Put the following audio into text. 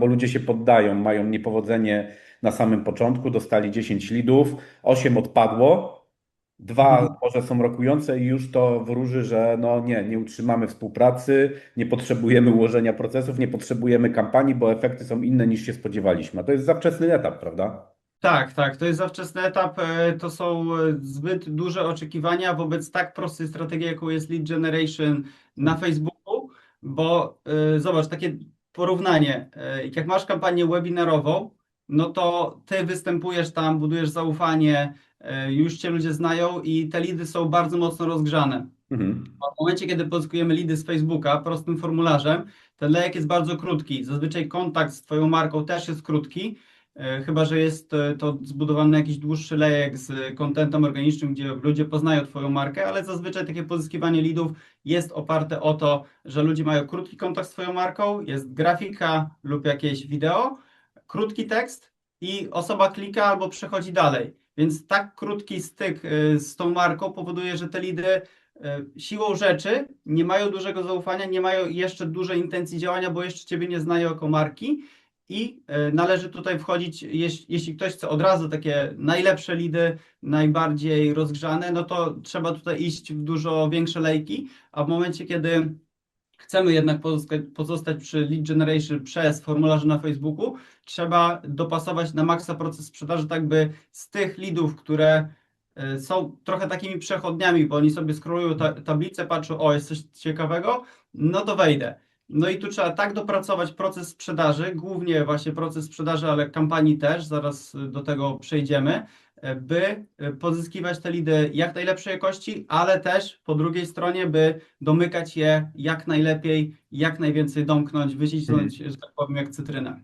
bo ludzie się poddają, mają niepowodzenie na samym początku, dostali 10 lidów, 8 odpadło, dwa Mhm. może są rokujące i już to wróży, że no nie, nie utrzymamy współpracy, nie potrzebujemy ułożenia procesów, nie potrzebujemy kampanii, bo efekty są inne niż się spodziewaliśmy. A to jest za wczesny etap, prawda? Tak, tak, to jest za wczesny etap. e, To są e, zbyt duże oczekiwania wobec tak prostej strategii, jaką jest lead generation na Facebooku, bo e, zobacz, takie porównanie. e, Jak masz kampanię webinarową, no to ty występujesz tam, budujesz zaufanie, e, już cię ludzie znają i te lidy są bardzo mocno rozgrzane. Mhm. W momencie, kiedy pozyskujemy lidy z Facebooka prostym formularzem, ten lejek jest bardzo krótki. Zazwyczaj kontakt z Twoją marką też jest krótki, chyba że jest e, to zbudowany jakiś dłuższy lejek z kontentem organicznym, gdzie ludzie poznają Twoją markę, ale zazwyczaj takie pozyskiwanie lidów jest oparte o to, że ludzie mają krótki kontakt z Twoją marką, jest grafika lub jakieś wideo, krótki tekst i osoba klika albo przechodzi dalej. Więc tak krótki styk e, z tą marką powoduje, że te lidy e, siłą rzeczy nie mają dużego zaufania, nie mają jeszcze dużej intencji działania, bo jeszcze Ciebie nie znają jako marki i e, należy tutaj wchodzić, jeś- jeśli ktoś chce od razu takie najlepsze lidy, najbardziej rozgrzane, no to trzeba tutaj iść w dużo większe lejki, a w momencie, kiedy chcemy jednak pozostać, przy lead generation przez formularze na Facebooku, trzeba dopasować na maksa proces sprzedaży, tak by z tych leadów, które e, są trochę takimi przechodniami, bo oni sobie scrollują ta, tablicę, patrzą, o, jest coś ciekawego, no to wejdę. No i tu trzeba tak dopracować proces sprzedaży, głównie właśnie proces sprzedaży, ale kampanii też, zaraz do tego przejdziemy, by pozyskiwać te lidy jak najlepszej jakości, ale też po drugiej stronie, by domykać je jak najlepiej, jak najwięcej domknąć, wycisnąć, że tak powiem, jak cytrynę.